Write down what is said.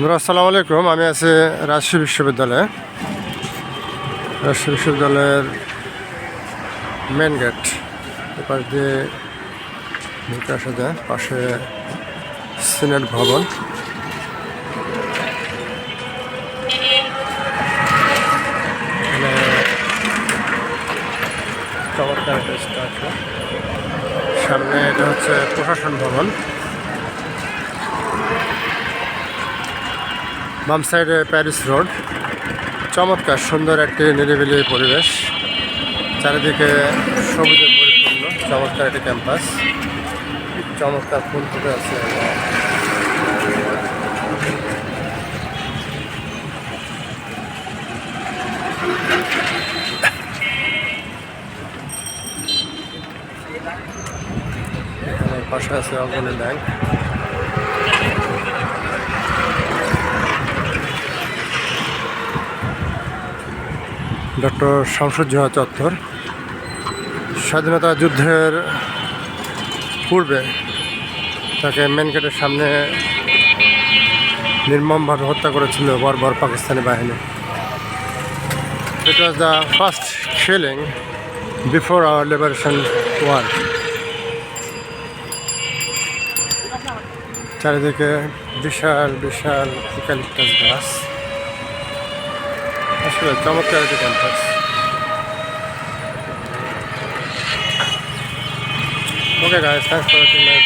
বন্ধুরা, আসসালামু আলাইকুম। আমি আছি রাজশাহী বিশ্ববিদ্যালয়ে। রাজশাহী বিশ্ববিদ্যালয়ের মেন গেট এপাশ দিয়ে ঢুকে আসা যায়, পাশে সিনেট ভবন। সামনে এটা হচ্ছে প্রশাসন ভবন। বাম সাইডে প্যারিস রোড। চমৎকার, সুন্দর একটি নিরিবিলি পরিবেশ। চারিদিকে সবুজে পরিপূর্ণ, চমৎকার একটি ক্যাম্পাস। চমৎকার ফুল ফুটে আছে। পাশে আছে অগ্রণী ব্যাংক। ডক্টর শামসুজ্জোহা চত্বর। স্বাধীনতা যুদ্ধের পূর্বে তাকে মেন গেটের সামনে নির্মমভাবে হত্যা করেছিল বর্বর পাকিস্তানি বাহিনী। It was the first killing before our liberation war চারিদিকে বিশাল বিশাল ইকালিপটাস গাছ চমৎকার একটি campus okay guys thanks for watching my